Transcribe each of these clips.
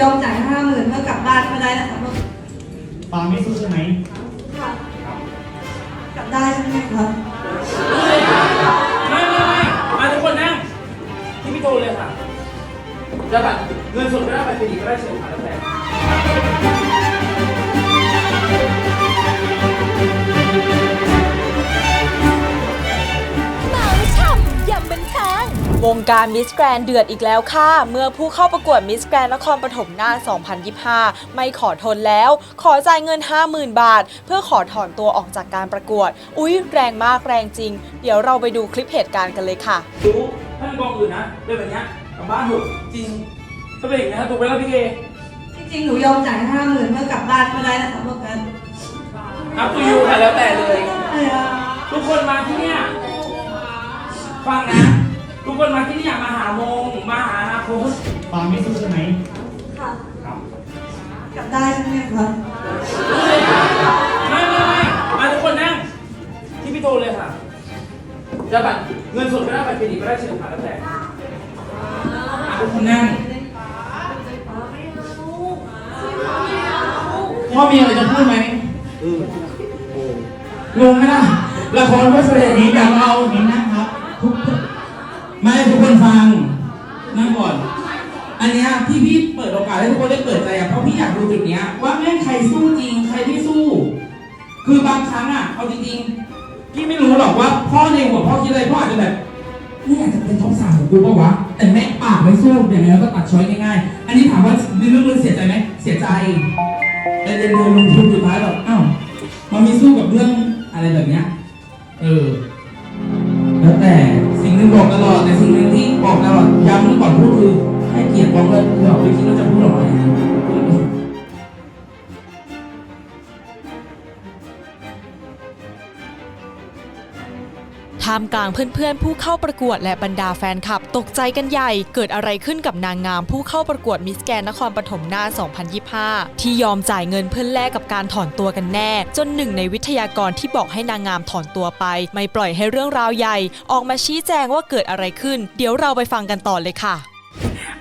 ยอมจ่ายห้าหมื่นเพื่อกลับบ้านก็ได้นะคะปาไม่สู้ใช่ไหมค่ะกลับได้ใช่ไหมคะไม่ไม่ไม่มาทุกคนนั่งที่พี่โทรเลยค่ะจะแบบเงินสดก็ได้บัตรเครดิตก็ได้เชิญค่ะแล้วแต่ วงการมิสแกรนเดือดอีกแล้วค่ะ เมื่อผู้เข้าประกวดมิสแกรนนครปฐมหน้า 2025 ไม่ขอทนแล้ว ขอจ่ายเงิน 50,000 บาท เพื่อขอถอนตัวออกจากการประกวด อุ๊ย แรงมากแรงจริง เดี๋ยวเราไปดูคลิปเหตุการณ์กันเลยค่ะรู้ถ้าเป็นกองอื่นนะเป็นแบบเนี้ยกลับบ้านเถอะจริงถ้าเป็นอย่างนี้ยถูกไปแล้วพี่เอจริงๆหนูยอมจ่ายห้าหมื่นเพื่อกลับบ้านก็ได้นะคะพวกนั้นครับตูยูค่ะแล้วแต่เลยใช่ค่ะทุกคนมาที่เนี่ยฟังนะ ทุกคนมาที่นี่อยากมาหาโมงมาหาอนาคตปาไม่สู้ใช่ไหมค่ะ ครับกลับได้ใช่ไหมคะไม่ไม่ไม่มาทุกคนนั่งที่พี่โทรเลยค่ะจะแบบเงินสดก็ได้บัตรเครดิตก็ได้เชิญค่ะแล้วแต่อะทุกคนนั่งพ่อมีอะไรจะพูดไหมงงไหมล่ะละครก็แสดงนี้กันเรานี่นะครับทุก คนไม่ทุกคนฟังนั่งก่อน อันเนี้ยที่พี่เปิดโอกาสให้ทุกคนได้เปิดใจอะเพราะพี่อยากดูจุดเนี้ย ว่าแม่งใครสู้จริงใครไม่สู้ คือบางครั้งอะเอาจริงๆพี่ไม่รู้หรอกว่า พ่อในหัวพ่อคิดอะไรพ่ออาจจะแบบนี่อาจจะเป็นท็อปสามของกูปะวะแต่แม่งปากไม่สู้อย่างไรก็ตัดช้อยง่ายๆ อันนี้ถามว่าเรื่องนึงเสียใจไหมเสียใจแต่เดินเดินลงทุนสุดท้ายแบบอ้าวมันมีสู้กับเรื่องอะไรแบบเนี้ยเออ แล้วแต่ บอกตลอดแต่สิ่งหนึ่งที่บอกตลอดย้ำก่อนพูดคือให้เกียรติบอกเลยเราไม่คิดว่าจะพูดออกมาอย่างนี้ ท่ามกลางเพื่อนๆ ผู้เข้าประกวดและบรรดาแฟนคลับ ตกใจกันใหญ่ เกิดอะไรขึ้นกับนางงามผู้เข้าประกวดมิสแกนนครปฐมหน้า 2025 ที่ยอมจ่ายเงินเพื่อแลกกับการถอนตัวกันแน่ จนหนึ่งในวิทยากรที่บอกให้นางงามถอนตัวไป ไม่ปล่อยให้เรื่องราวใหญ่ ออกมาชี้แจงว่าเกิดอะไรขึ้น เดี๋ยวเราไปฟังกันต่อเลยค่ะ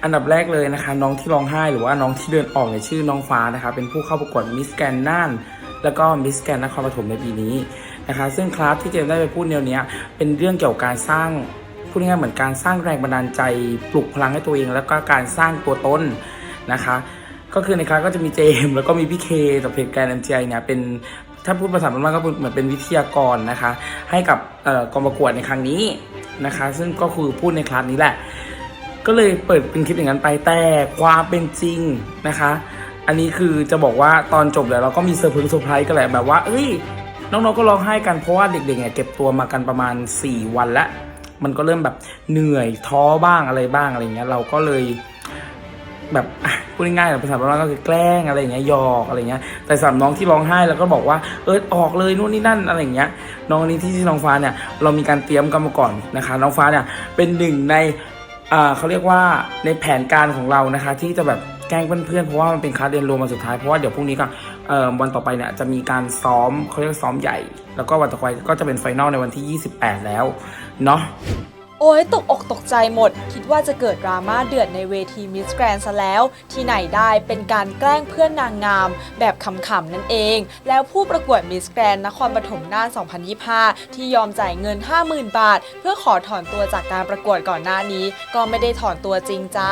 อันดับแรกเลยนะคะ น้องที่ร้องไห้หรือว่าน้องที่เดินออกในชื่อน้องฟ้านะคะ เป็นผู้เข้าประกวดมิสแกนน่าน แล้วก็มิสแกนนครปฐมในปีนี้ นะคะ ซึ่งคลาสที่เจมส์ได้ไปพูดแนวเนี้ยเป็นเรื่องเกี่ยวกับการสร้างพูดง่ายๆเหมือนการสร้างแรงบันดาลใจปลุกพลังให้ตัวเอง แล้วก็การสร้างตัวตนนะคะ ก็คือในคลาสก็จะมีเจมส์แล้วก็มีพี่เคจากเพจแกนเอ็มจีเนี่ยเป็นถ้าพูดภาษาบ้านๆก็เหมือนเป็นวิทยากรนะคะ ให้กับกองประกวดในครั้งนี้นะคะ ซึ่งก็คือพูดในคลาสนี้แหละ ก็เลยเปิดเป็นคลิปอย่างนั้นไปแต่ความเป็นจริงนะคะ อันนี้คือจะบอกว่าตอนจบแล้วเราก็มีเซอร์ไพรส์เซอร์ไพรส์กันแหละแบบว่าเอ้ย น้องๆก็ร้องไห้กันเพราะว่าเด็กๆเนี่ยเก็บตัวมากันประมาณ 4 วันล้วมันก็เริ่มแบบเหนื่อยท้อบ้างอะไรบ้างอะไรเงี้ยเราก็เลยแบบพูดง่ายๆภาษาบ้านๆก็คือแกล้งอะไรอย่างเงี้ยยอกอะไรเงี้ยแต่สำหรับน้องที่ร้องไห้แล้วก็บอกว่าเออออกเลยนู่นนี่นั่นอะไรอย่างเงี้ย น้องนี้ที่ที่น้องฟ้าเนี่ยเรามีการเตรียมกันมาก่อนนะคะ น้องฟ้าเนี่ยเป็นหนึ่งในอ่าเขาเรียกว่าในแผนการของเรานะคะ ที่จะแบบแกล้งเพื่อนๆเพราะว่ามันเป็นคลาสเรียนรวมวันสุดท้ายเพราะว่าเดี๋ยวพรุ่งนี้ก็ วันต่อไปเนี่ยจะมีการซ้อมเขาเรียกซ้อมใหญ่ แล้วก็วันต่อไปก็จะเป็นไฟนอลในวันที่ 28 แล้วเนาะโอ้ยตกอกตกใจหมด คิดว่าจะเกิดดราม่าเดือดในเวทีมิสแกรนซะแล้ว ที่ไหนได้เป็นการแกล้งเพื่อนนางงาม แบบขำๆนั่นเอง แล้วผู้ประกวดมิสแกรนนครปฐมหน้า2025 ที่ยอมจ่ายเงิน 50,000 บาท เพื่อขอถอนตัวจากการประกวดก่อนหน้านี้ ก็ไม่ได้ถอนตัวจริงจ้า